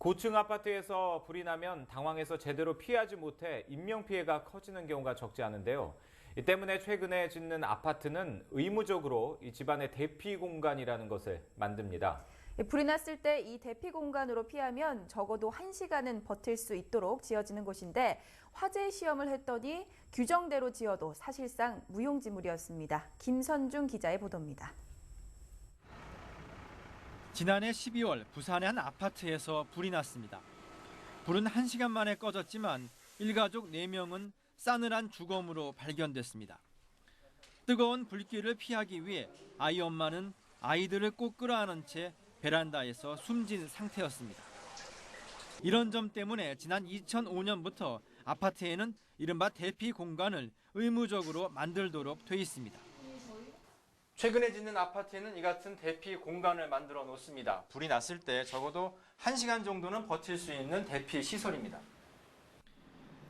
고층 아파트에서 불이 나면 당황해서 제대로 피하지 못해 인명피해가 커지는 경우가 적지 않은데요. 이 때문에 최근에 짓는 아파트는 의무적으로 이 집안의 대피 공간이라는 것을 만듭니다. 불이 났을 때 이 대피 공간으로 피하면 적어도 1시간은 버틸 수 있도록 지어지는 곳인데 화재 시험을 했더니 규정대로 지어도 사실상 무용지물이었습니다. 김선중 기자의 보도입니다. 지난해 12월 부산의 한 아파트에서 불이 났습니다. 불은 1시간 만에 꺼졌지만 일가족 4명은 싸늘한 주검으로 발견됐습니다. 뜨거운 불길을 피하기 위해 아이 엄마는 아이들을 꼭 끌어안은 채 베란다에서 숨진 상태였습니다. 이런 점 때문에 지난 2005년부터 아파트에는 이른바 대피 공간을 의무적으로 만들도록 돼 있습니다. 최근에 짓는 아파트에는 이 같은 대피 공간을 만들어 놓습니다. 불이 났을 때 적어도 1시간 정도는 버틸 수 있는 대피 시설입니다.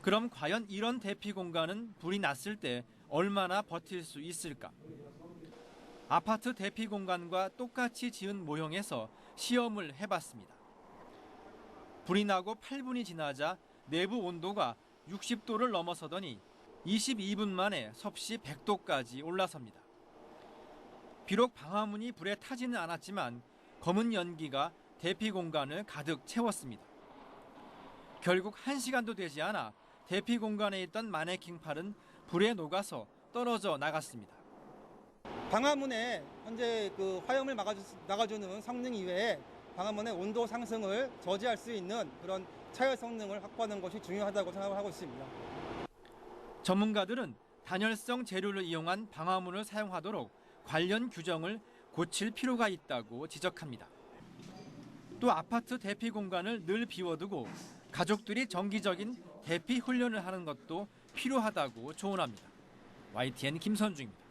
그럼 과연 이런 대피 공간은 불이 났을 때 얼마나 버틸 수 있을까? 아파트 대피 공간과 똑같이 지은 모형에서 시험을 해봤습니다. 불이 나고 8분이 지나자 내부 온도가 60도를 넘어서더니 22분 만에 섭씨 100도까지 올라섭니다. 비록 방화문이 불에 타지는 않았지만 검은 연기가 대피 공간을 가득 채웠습니다. 결국 1시간도 되지 않아 대피 공간에 있던 마네킹 팔은 불에 녹아서 떨어져 나갔습니다. 방화문에 현재 그 화염을 막아주, 막아주는 성능 이외에 방화문의 온도 상승을 저지할 수 있는 그런 차열 성능을 확보하는 것이 중요하다고 생각을 하고 있습니다. 전문가들은 단열성 재료를 이용한 방화문을 사용하도록 관련 규정을 고칠 필요가 있다고 지적합니다. 또 아파트 대피 공간을 늘 비워두고 가족들이 정기적인 대피 훈련을 하는 것도 필요하다고 조언합니다. YTN 김선중입니다.